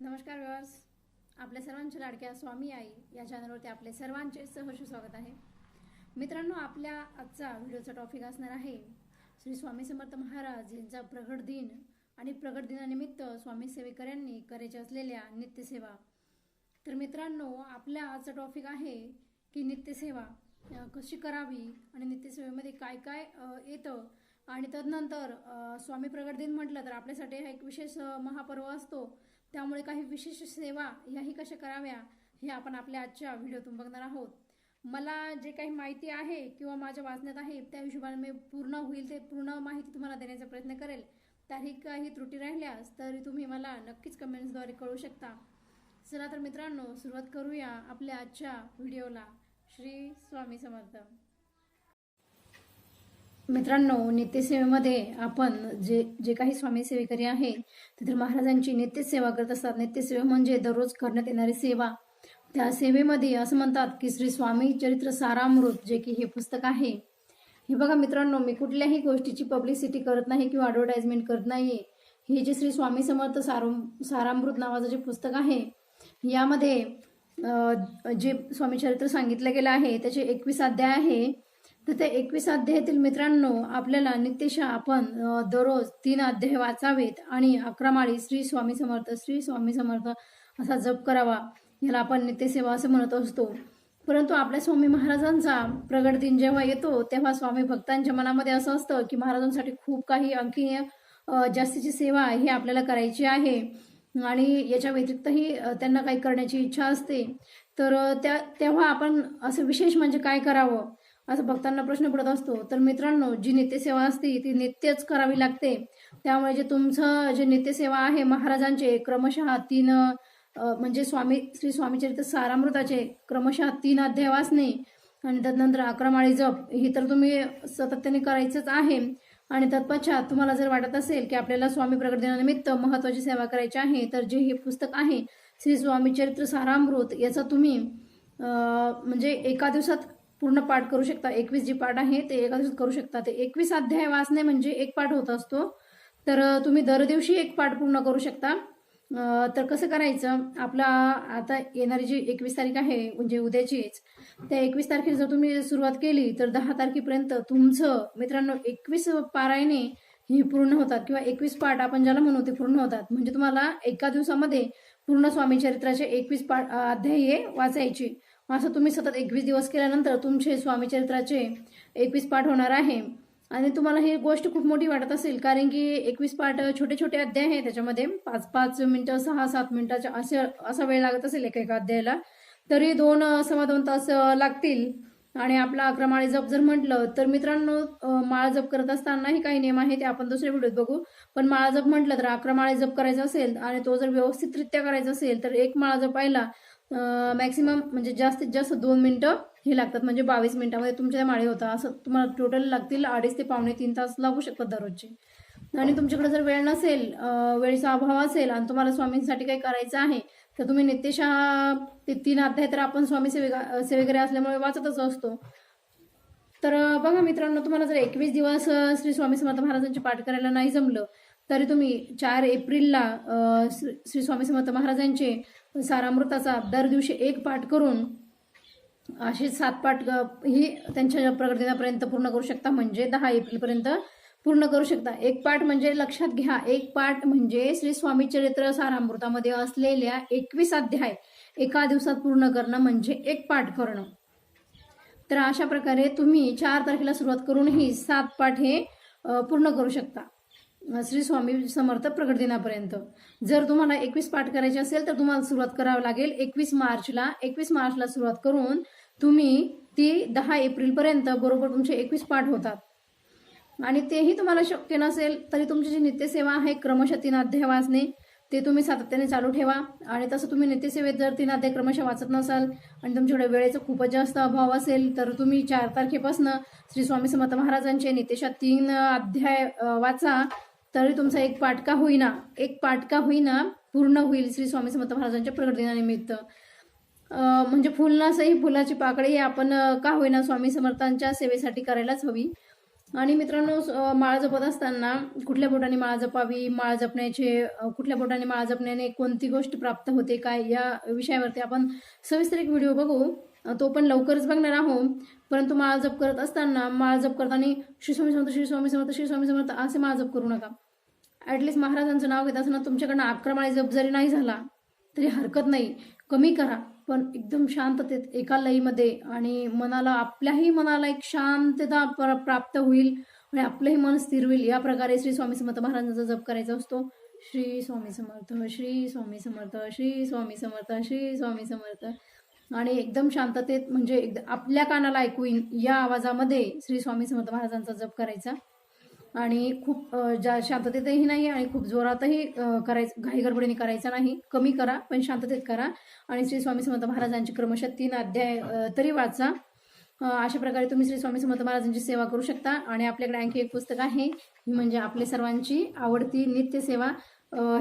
नमस्कार व्यवर्स आपल्या सर्वांच्या लाडक्या स्वामी आई या चॅनलवरती आपले सर्वांचे सहर्ष स्वागत आहे. मित्रांनो आपल्या आजचा व्हिडिओचा टॉपिक असणार आहे श्री स्वामी समर्थ महाराज यांचा प्रगट दिन आणि प्रगट दिनानिमित्त स्वामी सेवेकऱ्यांनी करायच्या असलेल्या नित्यसेवा. तर मित्रांनो आपल्या आजचा टॉपिक आहे की नित्यसेवा. कशी करावी आणि नित्यसेवेमध्ये काय काय येतं? आणि तदनंतर स्वामी प्रगट दिन म्हटलं तर आपल्यासाठी हा एक विशेष महापर्व असतो. त्यामुळे काही विशेष सेवा याही कशा कराव्या हे आपण आपल्या आजच्या व्हिडिओतून बघणार आहोत. मला जे काही माहिती आहे किंवा माझ्या वाचण्यात आहे त्या हिशोबाने मी पूर्ण होईल ते पूर्ण माहिती तुम्हाला देण्याचा प्रयत्न करेल. त्याही काही त्रुटी राहिल्यास तरी तुम्ही मला नक्कीच कमेंट्सद्वारे कळू शकता. चला तर मित्रांनो सुरुवात करूया आपल्या आजच्या व्हिडिओला. श्री स्वामी समर्थ. मित्रांनो नित्यसेवेमध्ये आपण जे जे काही स्वामी सेवेकरी आहे तिथे महाराजांची नित्यसेवा करत असतात. नित्यसेवा म्हणजे दररोज करण्यात येणारी सेवा. त्या सेवेमध्ये असं म्हणतात की श्री स्वामी चरित्र सारामृत जे की हे पुस्तक आहे. हे बघा मित्रांनो मी कुठल्याही गोष्टीची पब्लिसिटी करत नाही किंवा ॲडव्हर्टाइजमेंट करत नाही हे जे श्री स्वामी समर्थ सारम सारामृत नावाचं जे पुस्तक आहे यामध्ये जे स्वामी चरित्र सांगितलं गेलं आहे त्याचे एकवीस अध्याय आहे. तर ते एकवीस अध्यायातील मित्रांनो आपल्याला नित्यशा आपण दररोज तीन अध्याय वाचावेत आणि अकरा माळी श्री स्वामी समर्थ श्री स्वामी समर्थ असा जप करावा. याला आपण नित्यसेवा असं म्हणत असतो. परंतु आपल्या स्वामी महाराजांचा प्रगट दिन जेव्हा येतो तेव्हा स्वामी भक्तांच्या मनामध्ये असं असतं की महाराजांसाठी खूप काही आणखी जास्तीची सेवा ही आपल्याला करायची आहे. आणि याच्या व्यतिरिक्तही त्यांना काही करण्याची इच्छा असते. तर त्या तेव्हा आपण असं विशेष म्हणजे काय करावं? असं भक्तांना प्रश्न पडत असतो तर मित्रांनो जी नित्यसेवा असते ती नित्यच करावी लागते. त्यामुळे जे तुमचं जे नित्यसेवा आहे महाराजांचे क्रमशः तीन म्हणजे स्वामी श्री स्वामीचरित्र सारामृताचे क्रमशः तीन अध्याय वाचणे आणि तदनंतर अकरा जप ही तर तुम्ही सातत्याने करायचंच आहे. आणि तत्पश्चात तुम्हाला जर वाटत असेल की आपल्याला स्वामी प्रगट दिनानिमित्त महत्वाची सेवा करायची आहे तर जे हे पुस्तक आहे श्री स्वामी चरित्र सारामृत याचा तुम्ही म्हणजे एका दिवसात पूर्ण पाठ करू शकता. एकवीस जी पाठ आहे ते एका दिवसात करू शकता. ते एकवीस अध्याय वाचणे म्हणजे एक पाठ होत असतो. तर तुम्ही दर दिवशी एक पाठ पूर्ण करू शकता. तर कसं करायचं? आपला आता येणारी जी एकवीस तारीख आहे म्हणजे उद्याचीच त्या एकवीस तारखेला जर तुम्ही सुरुवात केली तर दहा तारखेपर्यंत तुमचं मित्रांनो एकवीस पारायणे ही पूर्ण होतात. किंवा एकवीस पाठ आपण ज्याला म्हणू ते पूर्ण होतात. म्हणजे तुम्हाला एका दिवसामध्ये पूर्ण स्वामी चरित्राचे एकवीस पाठ अध्याय हे वाचायचे. असं तुम्ही सतत एकवीस दिवस केल्यानंतर तुमचे स्वामीचरित्राचे एकवीस पाठ होणार आहे. आणि तुम्हाला ही गोष्ट खूप मोठी वाटत असेल कारण की एकवीस पाठ छोटे छोटे अध्याय आहे त्याच्यामध्ये पाच पाच मिनिटं सहा सात मिनिटाच्या असे असा वेळ लागत असेल एका एका अध्यायाला तरी दोन सव्वा दोन तास लागतील. आणि आपला अकरा माळे जप जर म्हटलं तर मित्रांनो माळ माळा जप करत असतानाही काही नियम आहे ते आपण दुसऱ्या व्हिडिओत बघू. पण माळा जप म्हटलं तर अकरा माळे जप करायचा असेल आणि तो जर व्यवस्थितरित्या करायचा असेल तर एक माळा जपायला मॅक्सिमम म्हणजे जास्तीत जास्त दोन मिनटं हे लागतात. म्हणजे बावीस मिनिटामध्ये तुमच्या माळे होता. असं तुम्हाला टोटल लागतील अडीच ते पावणे तीन तास लागू शकतात दररोजचे. आणि तुमच्याकडे जर वेळ नसेल वेळेचा अभाव असेल आणि तुम्हाला स्वामींसाठी काही करायचं आहे तर तुम्ही नित्यशः ते तीन अध्याय तर आपण स्वामी सेवेगा सेवेकरी असल्यामुळे वाचतच असतो. तर बघा मित्रांनो तुम्हाला जर एकवीस दिवस श्री स्वामी समर्थ महाराजांचे पाठ करायला नाही जमलं तरी तुम्ही चार एप्रिलला श्री स्वामी समर्थ महाराजांचे सारामृताचा दर दिवशी एक पाठ करून असे सात पाठ ही त्यांच्या प्रगट दिनापर्यंत पूर्ण करू शकता. म्हणजे दहा एप्रिलपर्यंत पूर्ण करू शकता. एक पाठ म्हणजे लक्षात घ्या एक पाठ म्हणजे श्री स्वामी चरित्र सारामृतामध्ये असलेल्या एकवीस अध्याय एका दिवसात पूर्ण करणं म्हणजे एक पाठ करणं. तर अशा प्रकारे तुम्ही चार तारखेला सुरुवात करूनही सात पाठ हे पूर्ण करू शकता. श्री स्वामी समर्थ प्रगट दिनापर्यंत. जर तुम्हाला एकवीस पाठ करायचे असेल तर तुम्हाला सुरुवात करावी लागेल. एकवीस मार्चला एकवीस मार्चला सुरुवात करून तुम्ही ती दहा एप्रिलपर्यंत बरोबर तुमचे एकवीस पाठ होतात. आणि तेही तुम्हाला शक्य नसेल तरी तुमची जी नित्यसेवा आहे क्रमशः तीन अध्याय वाचणे ते तुम्ही सातत्याने चालू ठेवा. आणि तसं तुम्ही नित्यसेवेत जर तीन अध्याय क्रमशः वाचत नसाल आणि तुमच्याकडे वेळेचा खूपच जास्त अभाव असेल तर तुम्ही चार तारखेपासून श्री स्वामी समर्थ महाराजांचे नित्यशा तीन अध्याय वाचा. तरी तुमचा एक पाटका होईना एक पाटका होईना पूर्ण होईल श्री स्वामी समर्थ महाराजांच्या प्रगट दिनानिमित्त म्हणजे फुल फुलाची पाकळी आपण का होईना स्वामी समर्थांच्या सेवेसाठी करायलाच हवी. आणि मित्रांनो माळ जपत असताना कुठल्या बोटाने माळ जपावी माळ जपण्याचे कुठल्या बोटाने माळ जपण्याने कोणती गोष्ट प्राप्त होते काय या विषयावरती आपण सविस्तर एक व्हिडिओ बघू. तो पण लवकरच बघणार आहोत परंतु माळ जप करत असताना माळ जप करताना श्री स्वामी समर्थ श्री स्वामी समर्थ श्री स्वामी समर्थ असे माळ जप करू नका. ॲटलिस्ट महाराजांचं नाव घेत असताना तुमच्याकडनं अकरा जप जरी नाही झाला तरी हरकत नाही. कमी करा पण एकदम शांततेत एका लईमध्ये आणि मनाला आपल्याही मनाला एक शांतता प्राप्त होईल आणि आपलंही मन स्थिर होईल. या प्रकारे श्री स्वामी समर्थ महाराजांचा जप करायचा असतो. श्री स्वामी समर्थ श्री स्वामी समर्थ श्री स्वामी समर्थ श्री स्वामी समर्थ. आणि एकदम शांततेत म्हणजे एकदम आपल्या कानाला ऐकू या आवाजामध्ये श्री स्वामी समर्थ महाराजांचा जप करायचा. आणि खूप जा शांततेतही नाही आणि खूप जोरातही करायचं घाई गडबडीने करायचा नाही. कमी करा पण शांततेत करा. आणि श्री स्वामी समर्थ महाराजांची क्रमशः तीन अध्याय तरी वाचा. अशा प्रकारे तुम्ही श्री स्वामी समर्थ महाराजांची सेवा करू शकता. आणि आपल्याकडे आणखी एक पुस्तक आहे म्हणजे आपल्या सर्वांची आवडती नित्यसेवा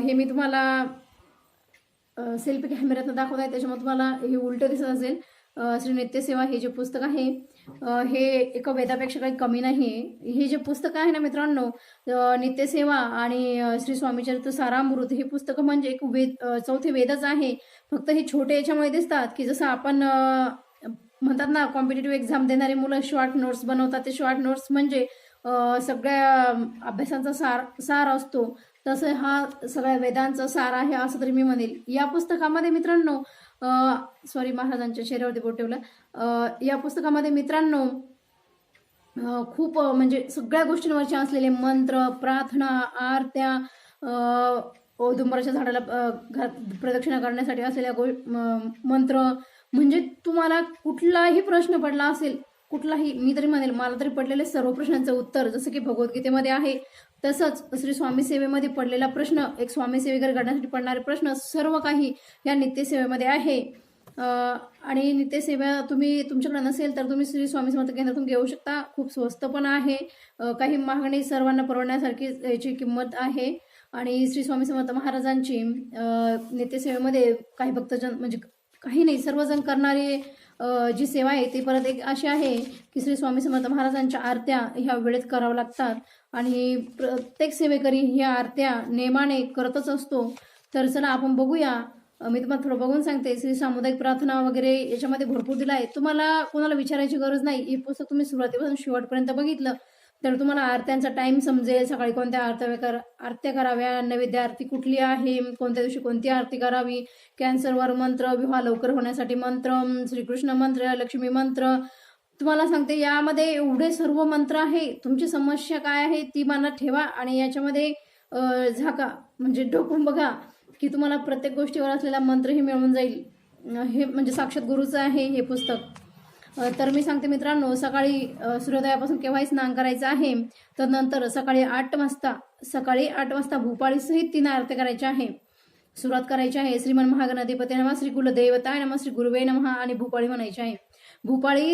हे मी तुम्हाला सेल्फी कॅमेऱ्यातनं दाखवत आहे. त्याच्यामुळे तुम्हाला हे उलटं दिसत असेल. श्री नित्यसेवा हे जे पुस्तक आहे हे एका वेदापेक्षा काही कमी नाही आहे हे जे पुस्तक आहे ना मित्रांनो नित्यसेवा आणि श्री स्वामीचरित्र सारामृत हे पुस्तकं म्हणजे एक वेद चौथे वेदच आहे. फक्त हे छोटे याच्यामुळे दिसतात की जसं आपण म्हणतात ना कॉम्पिटेटिव्ह एक्झाम देणारे मुलं शॉर्ट नोट्स बनवतात. ते शॉर्ट नोट्स म्हणजे सगळ्या अभ्यासांचा सार सार असतो. तसं हा सगळ्या वेदांचा सार आहे असं तरी मी म्हणेल. या पुस्तकामध्ये मित्रांनो सॉरी महाराजांच्या चेहऱ्यावरती बोट ठेवलं. या पुस्तकामध्ये मित्रांनो खूप म्हणजे सगळ्या गोष्टींवरचे असलेले मंत्र प्रार्थना आरत्या औदुंबराच्या झाडाला प्रदक्षिणा करण्यासाठी असलेल्या गो मंत्र म्हणजे तुम्हाला कुठलाही प्रश्न पडला असेल कुठलाही मी तरी म्हणेल मला तरी पडलेले सर्व प्रश्नांचं उत्तर जसं की भगवद्गीतेमध्ये आहे तसंच श्री स्वामी सेवेमध्ये पडलेला प्रश्न एक स्वामी सेवेकर घडण्यासाठी पडणारे प्रश्न सर्व काही या नित्यसेवेमध्ये आहे. आणि नित्यसेवा तुम्ही तुमच्याकडे नसेल तर तुम्ही श्री स्वामी समर्थ केंद्रातून घेऊ शकता. खूप स्वस्त पण आहे. काही मागणी सर्वांना परवडण्यासारखी याची किंमत आहे. आणि श्री स्वामी समर्थ महाराजांची नित्यसेवेमध्ये काही भक्तजन म्हणजे काही नाही सर्वजण करणारे जी सेवा आहे ती परत एक अशी आहे की श्री स्वामी समर्थ महाराजांच्या आरत्या ह्या वेळेत कराव्या लागतात. आणि प्रत्येक सेवेकरी ह्या आरत्या नेमाने करतच असतो. तर चला आपण बघूया. मी तुम्हाला थोडं बघून सांगते. श्री सामुदायिक प्रार्थना वगैरे याच्यामध्ये भरपूर दिला आहे. तुम्हाला कोणाला विचारायची गरज नाही. हे पुस्तक तुम्ही सुरुवातीपासून शेवटपर्यंत बघितलं. तर तुम्हाला आरत्यांचा टाइम समजेल. सकाळी कोणत्या आरत्या कर आरत्या कराव्या? नैवेद्य आरती कुठली आहे? कोणत्या दिवशी कोणती आरती करावी? कॅन्सरवर मंत्र विवाह लवकर होण्यासाठी मंत्र श्रीकृष्ण मंत्र लक्ष्मी मंत्र. तुम्हाला सांगते यामध्ये एवढे सर्व मंत्र आहे. तुमची समस्या काय आहे ती मनात ठेवा आणि याच्यामध्ये झाका. म्हणजे ढोकून बघा की तुम्हाला प्रत्येक गोष्टीवर असलेला मंत्रही मिळून जाईल. हे म्हणजे साक्षात गुरुचं आहे हे पुस्तक. तर मी सांगते मित्रांनो सकाळी सूर्योदयापासून केव्हाही स्नान करायचं आहे तर नंतर सकाळी आठ वाजता सकाळी आठ वाजता भूपाळीसहित तीन आरती करायची आहे. सुरुवात करायची आहे श्रीमन महागणाधिपती नम श्री कुलदेवताय नम श्री गुरुवे नमः आणि भूपाळी म्हणायची आहे. भूपाळी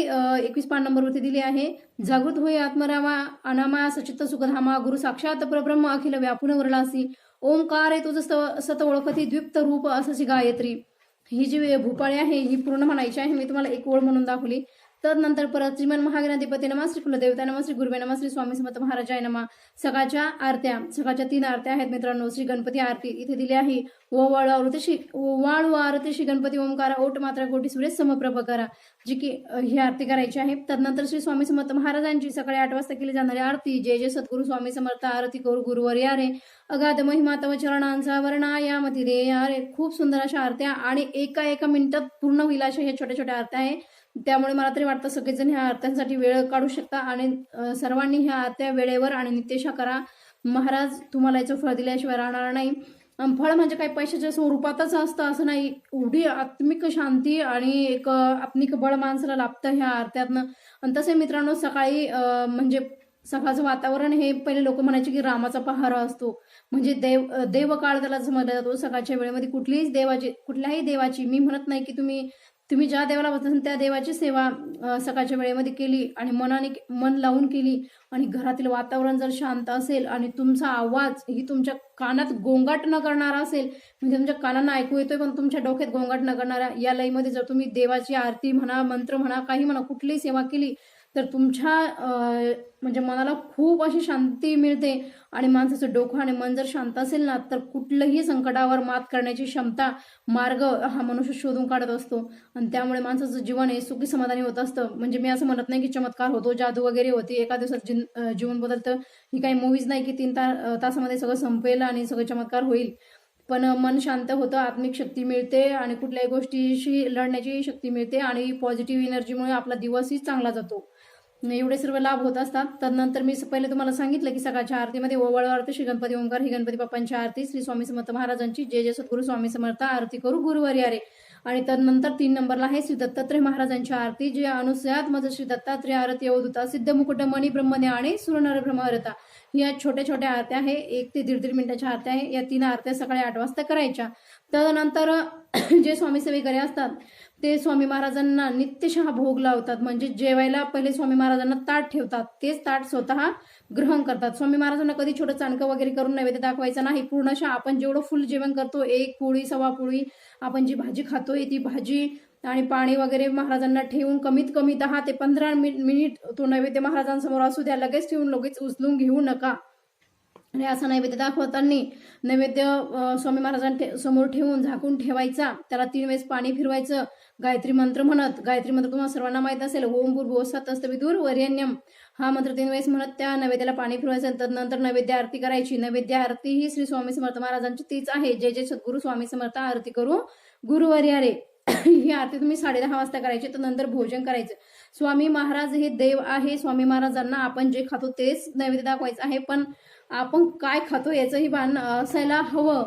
एकवीस पान नंबरवरती दिली आहे. जागृत होई आत्मरामा अनामा सचित्त सुखधामा गुरु साक्षात परब्रह्म अखिल व्यापून वरलासी ओंकार आहे तुझं सत ओळखती द्विप्त रूप असशी गायत्री. ही जी भूपाळी आहे ही पूर्ण म्हणायची आहे. मी तुम्हाला एक ओळ म्हणून दाखवली. तर नंतर परत श्रीमान महागणाधिपती नमा श्री कुलदेवता नमा श्री गुरुवे नमा श्री स्वामी समर्थ महाराजाय नमा. सकाळच्या आरत्या सकाळच्या तीन आरत्या आहेत मित्रांनो. श्री गणपती आरती इथे दिली आहे. ओवाळ आरती श्री ओवाळू आरती श्री गणपती ओंकारा ओट मात्रा कोटी सुरेश समप्रभ करा जी की ही आरती करायची आहे. तदनंतर श्री स्वामी समर्थ महाराजांची सकाळी आठ वाजता केली जाणारी आरती. जय जय सद्गुरु स्वामी समर्थ आरती करू गुरुवर या रे अगाध महिमा तव चरणांचा वर्णा यामती रे या रे खूप सुंदर अशा आरत्या आणि एका एका मिनिटात पूर्ण होईल अशा ह्या छोट्या छोट्या आरत्या आहे. त्यामुळे मला तरी वाटतं सगळेजण ह्या आरत्यांसाठी वेळ काढू शकता. आणि सर्वांनी ह्या आरत्या वेळेवर आणि नित्यशा करा. महाराज तुम्हाला याचं फळ दिल्याशिवाय राहणार नाही. फळ म्हणजे काही पैशाच्या स्वरूपातच असतं असं नाही. एवढी आत्मिक शांती आणि एक आत्मिक बळ माणसाला लाभतं ह्या आरत्यातनं. आणि तसे मित्रांनो सकाळी म्हणजे सकाळचं वातावरण हे पहिले लोक म्हणायचे की रामाचा पहारा असतो. म्हणजे देव देवकाळ त्याला समजला जातो. सकाळच्या वेळेमध्ये कुठलीच देवाची कुठल्याही देवाची मी म्हणत नाही की तुम्ही तुम्ही ज्या देवाला बसता त्या देवाची सेवा सकाळच्या वेळेमध्ये केली आणि मनाने मन लावून केली आणि घरातील वातावरण जर शांत असेल आणि तुमचा आवाज ही तुमच्या कानात गोंगाट न करणारा असेल म्हणजे तुमच्या कानांना ऐकू येतोय पण तुमच्या डोक्यात गोंगाट न करणारा या लईमध्ये जर तुम्ही देवाची आरती म्हणा मंत्र म्हणा काही म्हणा कुठलीही सेवा केली तर तुमच्या म्हणजे मनाला खूप अशी शांती मिळते आणि माणसाचं डोकं आणि मन जर शांत असेल ना तर कुठलंही संकटावर मात करण्याची क्षमता मार्ग हा मनुष्य शोधून काढत असतो. आणि त्यामुळे माणसाचं जीवन हे सुखी समाधानी होत असतं. म्हणजे मी असं म्हणत नाही की चमत्कार होतो जादू वगैरे होती एका दिवसात जिन- जीवन बदलतं ही काही मूवीज नाही की तीन ता तासामध्ये सगळं संपेल आणि सगळं चमत्कार होईल. पण मन शांत होतं आत्मिक शक्ती मिळते आणि कुठल्याही गोष्टीशी लढण्याची शक्ती मिळते आणि पॉझिटिव्ह एनर्जीमुळे आपला दिवसही चांगला जातो. म्हणजे एवढे सर्व लाभ होत असतात. तदनंतर मी पहिले तुम्हाला सांगितलं की सकाळच्या आरतीमध्ये ओवळ आरती श्री गणपती ओंकार ही गणपती बाप्पांची आरती श्री स्वामी समर्थ महाराजांची जय जय सद्गुरू स्वामी समर्थ आरती करू गुरुवारी अरे आणि तदनंतर तीन नंबरला आहे श्री दत्तात्रय महाराजांची आरती जे अनुसयात माझं श्री दत्तात्रय आरती अवधुता सिद्ध मुकुट मणी ब्रह्मने आणि सुरनर ब्रह्महरता या छोट्या छोट्या आरत्या आहे एक ते दीड दीड मिनिटाच्या आरत्या आहे. या तीन आरत्या सकाळी आठ वाजता करायच्या. तदनंतर जे स्वामी सेवेकरी असतात ते स्वामी महाराजांना नित्यशः भोग लावतात. म्हणजे जेवायला पहिले स्वामी महाराजांना ताट ठेवतात. तेच ताट स्वतः ग्रहण करतात. स्वामी महाराजांना कधी छोटं चाणकं वगैरे करून नैवेद्य दाखवायचं नाही. पूर्णशः आपण जेवढं फुल जेवण करतो एक पोळी सव्वा पोळी आपण जी भाजी खातोय ती भाजी आणि पाणी वगैरे महाराजांना ठेवून कमीत कमी दहा ते पंधरा मिनिट तो नैवेद्य महाराजांसमोर असू द्या लगेच ठेवून लगेच उचलून घेऊ नका. आणि असा नैवेद्य दाखवताना नैवेद्य स्वामी महाराजां समोर ठेवून झाकून ठेवायचा. त्याला तीन वेळेस पाणी फिरवायचं. गायत्री मंत्र म्हणत गायत्री मंत्र तुम्हाला सर्वांना माहीत असेल ओम भूर्भुवः सतस्तविदूर वरेण्यम. हा मंत्र तीन वेळेस म्हणत त्या नैवेद्याला पाणी फिरवायचं आणि तदनंतर नैवेद्य आरती करायची. नैवेद्य आरती ही श्री स्वामी समर्थ महाराजांची तीच आहे. जय जय सद्गुरू स्वामी समर्थ आरती करू गुरुवारी अरे ही आरती तुम्ही साडे दहा वाजता करायची तर नंतर भोजन करायचं. स्वामी महाराज हे देव आहे. स्वामी महाराजांना आपण जे खातो तेच नैवेद्य दाखवायचं आहे. पण आपण काय खातो याचंही भान असायला हवं.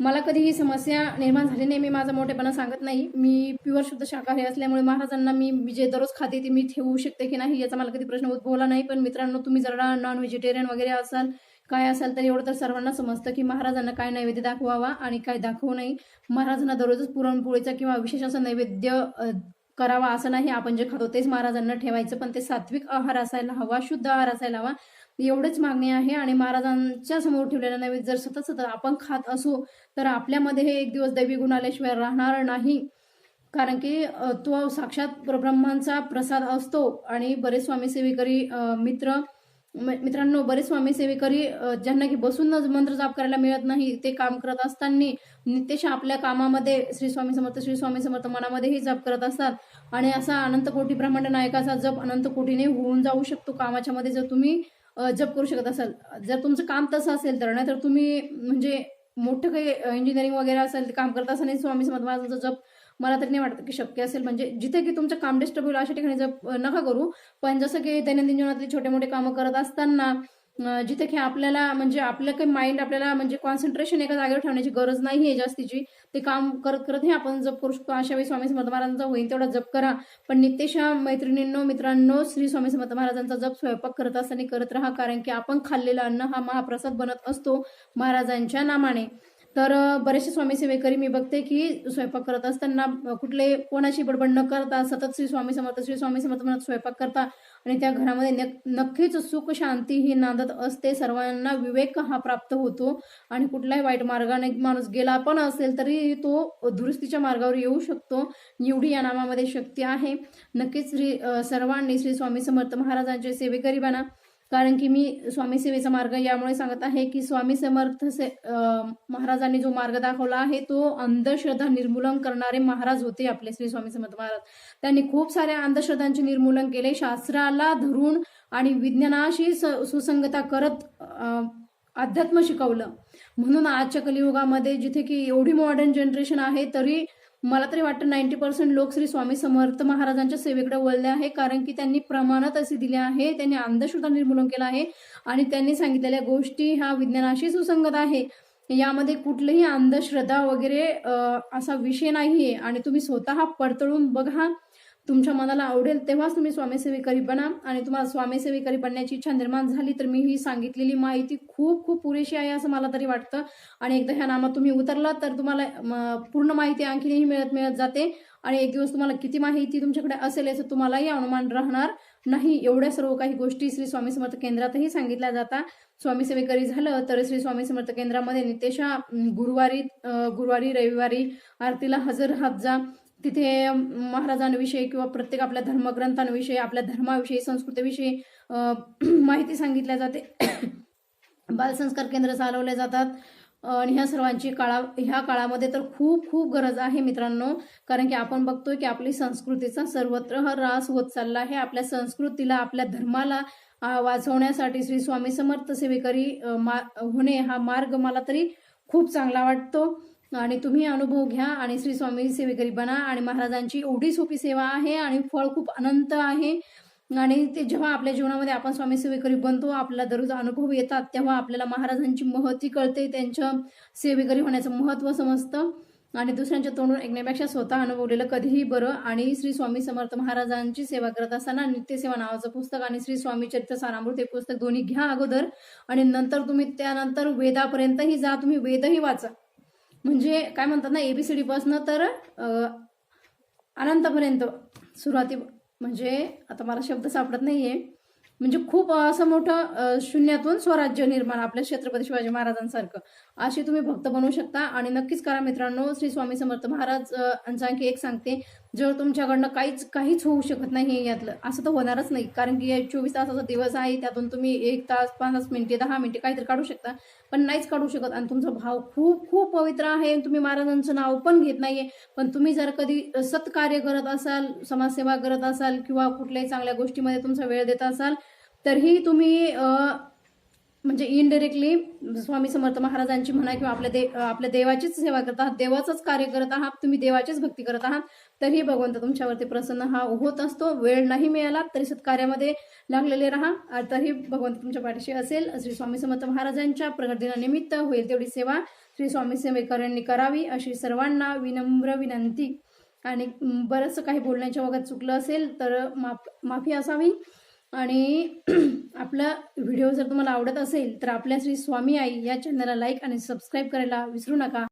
मला कधी ही समस्या निर्माण झाली नाही मी माझा मोठेपणा सांगत नाही. मी प्युअर शुद्ध शाकाहारी असल्यामुळे महाराजांना मी जे दररोज खाते ते मी ठेवू शकते की नाही याचा मला कधी प्रश्न उद्भवला नाही. पण मित्रांनो तुम्ही जरा नॉन व्हेजिटेरियन वगैरे असाल काय असाल तर एवढं तर सर्वांना समजतं की महाराजांना काय नैवेद्य दाखवावा आणि काय दाखवू नाही महाराजांना दररोजच पुरणपोळीचा किंवा विशेष असं नैवेद्य करावा असं नाही. आपण जे खातो तेच महाराजांना ठेवायचं पण ते सात्विक आहार असायला हवा शुद्ध आहार असायला हवा. एवढंच मागणी आहे आणि महाराजांच्या समोर ठेवलेला नैवेद्य जर सतत सतत आपण खात असू तर आपल्यामध्ये हे एक दिवस दैवी गुण आल्याशिवाय राहणार नाही. कारण की तो साक्षात परब्रह्मांचा प्रसाद असतो आणि बरेच स्वामी सेवेकरी मित्र मित्रांनो बरेच स्वामी सेवेकरी ज्यांना की बसूनच मंत्र जाप करायला मिळत नाही ते काम करत असताना नित्यश आपल्या कामामध्ये श्री स्वामी समर्थ श्री स्वामी समर्थ मनामध्येही जप करत असतात. आणि असा अनंत कोटी ब्रह्मांड नायकाचा जप अनंत कोटीने होऊन जाऊ शकतो कामाच्या मध्ये जर तुम्ही जप करू शकत असाल. जर तुमचं काम तसं असेल तर नाहीतर तुम्ही म्हणजे मोठं काही इंजिनिअरिंग वगैरे असेल ते काम करत असताना स्वामी समर्थ महाराजांचा जप मला तरी नाही वाटत की शक्य असेल. म्हणजे जिथे की तुमचं काम डिस्टर्ब होईल अशा ठिकाणी जप नका करू. पण जसं की दैनंदिन जीवनातले छोटे मोठे कामं करत असताना जिथे की आपल्याला म्हणजे आपलं काही माइंड आपल्याला म्हणजे कॉन्सन्ट्रेशन एका जागेवर ठेवण्याची गरज नाही आहे जास्तीची ते काम करत करत हे आपण जप करू शकतो. अशा वेळी स्वामी समर्थ महाराजांचा होईल तेवढा जप करा. पण नित्यशा मैत्रिणींनो मित्रांनो श्री स्वामी समर्थ महाराजांचा जप स्वयंपाक करत असताना करत राहा. कारण की आपण खाल्लेलं अन्न हा महाप्रसाद बनत असतो महाराजांच्या नामाने. तर बरेचसे स्वामी सेवेकरी मी बघते की स्वयंपाक करत असताना कुठले कोणाशी बडबड न करता सतत श्री स्वामी समर्थ श्री स्वामी समर्थ म्हणत स्वयंपाक करता आणि त्या घरामध्ये नक्कीच सुख शांती ही नांदत असते. सर्वांना विवेक हा प्राप्त होतो आणि कुठल्याही वाईट मार्गाने माणूस गेला पण असेल तरी तो दुरुस्तीच्या मार्गावर येऊ शकतो. एवढी या नामामध्ये शक्ती आहे. नक्कीच श्री सर्वांनी श्री स्वामी समर्थ महाराजांचे सेवेकरी बना. कारण की मी स्वामी सेवेचा मार्ग यामुळे सांगत आहे की स्वामी समर्थ से महाराजांनी जो मार्ग दाखवला आहे तो अंधश्रद्धा निर्मूलन करणारे महाराज होते आपले श्री स्वामी समर्थ महाराज. त्यांनी खूप साऱ्या अंधश्रद्धांचे निर्मूलन केले शास्त्राला धरून आणि विज्ञानाशी स- सुसंगता करत अध्यात्म शिकवलं. म्हणून आजच्या कलियुगामध्ये जिथे की एवढी मॉडर्न जनरेशन आहे तरी मला तरी वाटतं नाईन्टी पर्सेंट लोक श्री स्वामी समर्थ महाराजांच्या सेवेकडे वळले आहे कारण की त्यांनी प्रमाणात असे दिले आहे त्यांनी अंधश्रद्धा निर्मूलन केलं आहे आणि त्यांनी सांगितलेल्या गोष्टी ह्या विज्ञानाशी सुसंगत आहे. यामध्ये कुठलीही अंधश्रद्धा वगैरे असा विषय नाहीये आणि तुम्ही स्वतः पडतळून बघा. तुमच्या मनाला आवडेल तेव्हाच तुम्ही स्वामीसेवेकरी बना आणि तुम्हाला स्वामी सेवेकरी बनण्याची इच्छा निर्माण झाली तर मी ही सांगितलेली माहिती खूप खूप पुरेशी आहे असं मला तरी वाटतं. आणि एकदा ह्या नामात तुम्ही उतरला तर तुम्हाला पूर्ण माहिती आणखीनही मिळत मिळत जाते. आणि एक दिवस तुम्हाला किती माहिती तुमच्याकडे असेल याचं तुम्हालाही अनुमान राहणार नाही. एवढ्या सर्व काही गोष्टी श्री स्वामी समर्थ केंद्रातही सांगितल्या जातात स्वामी सेवेकरी झालं तर श्री स्वामी समर्थ केंद्रामध्ये नितेशा गुरुवारी गुरुवारी रविवारी आरतीला हजर राहत जा. तिथे महाराजांविषयी किंवा प्रत्येक आपल्या धर्मग्रंथांविषयी आपल्या धर्माविषयी संस्कृतीविषयी माहिती सांगितल्या जाते. बालसंस्कार केंद्र चालवले जातात. आणि ह्या सर्वांची काळा ह्या काळामध्ये तर खूप खूप गरज आहे मित्रांनो. कारण की आपण बघतोय की आपली संस्कृतीचा सर्वत्र हा ऱ्हास होत चालला आहे. आपल्या संस्कृतीला आपल्या धर्माला वाचवण्यासाठी श्री स्वामी समर्थ सेवेकरी मा होणे हा मार्ग मला तरी खूप चांगला वाटतो. आणि तुम्ही अनुभव घ्या आणि श्री स्वामी सेवेकरी बना आणि महाराजांची एवढी सोपी सेवा आहे आणि फळ खूप अनंत आहे. आणि ते जेव्हा आपल्या जीवनामध्ये आपण स्वामी सेवेकरी बनतो आपल्याला दररोज अनुभव येतात तेव्हा आपल्याला महाराजांची महती कळते त्यांच्या सेवेकरी होण्याचं महत्त्व समजतं. आणि दुसऱ्यांच्या तोंडून ऐकण्यापेक्षा स्वतः अनुभवलेलं कधीही बरं. आणि श्री स्वामी समर्थ महाराजांची सेवा करत असताना नित्यसेवा नावाचं पुस्तक आणि श्री स्वामी चरित्र सारामृत हे पुस्तक दोन्ही घ्या अगोदर. आणि नंतर तुम्ही त्यानंतर वेदापर्यंतही जा तुम्ही वेदही वाचा. म्हणजे काय म्हणतात ना एबीसीडी पासनं तर अनंतपर्यंत सुरुवाती म्हणजे आता मला शब्द सापडत नाहीये. म्हणजे खूप असं मोठं शून्यातून स्वराज्य निर्माण आपल्या छत्रपती शिवाजी महाराजांसारखं. असे तुम्ही भक्त बनवू शकता. आणि नक्कीच करा मित्रांनो श्री स्वामी समर्थ महाराज आणखी एक सांगते. जर तुमच्याकडनं काहीच काहीच होऊ शकत नाही यातलं. असं तर होणारच नाही. कारण की चोवीस तासाचा दिवस आहे त्यातून तुम्ही एक तास पाच मिनिटे दहा मिनिटे काहीतरी काढू शकता. पण नाहीच काढू शकत. आणि तुमचा भाव खूप खूप पवित्र आहे. तुम्ही महाराजांचं नाव पण घेत नाहीये. पण तुम्ही जर कधी सत्कार्य करत असाल समाजसेवा करत असाल किंवा कुठल्याही चांगल्या गोष्टीमध्ये तुमचा वेळ देत असाल तरीही तुम्ही म्हणजे इनडिरेक्टली स्वामी समर्थ महाराजांची म्हणा किंवा आपल्या दे आपल्या देवाचीच सेवा करत आहात देवाचंच कार्य करत आहात तुम्ही देवाचीच भक्ती करत आहात तरीही भगवंत तुमच्यावरती प्रसन्न हा होत असतो. वेळ नाही मिळाला तरी सत्कार्यामध्ये लागलेले राहा. तरी तरीही भगवंत तुमच्या पाठीशी असेल. श्री स्वामी समर्थ महाराजांच्या प्रगट दिनानिमित्त होईल तेवढी सेवा. श्री स्वामी सेवेकरांनी करावी अशी सर्वांना विनम्र विनंती. आणि बरंचसं काही बोलण्याच्या वगैरे चुकलं असेल तर माफ माफी असावी. आणि आपला व्हिडिओ जर तुम्हाला आवडत असेल तर आपल्या श्री स्वामी आई या चॅनलला लाईक आणि सबस्क्राईब करायला विसरू नका.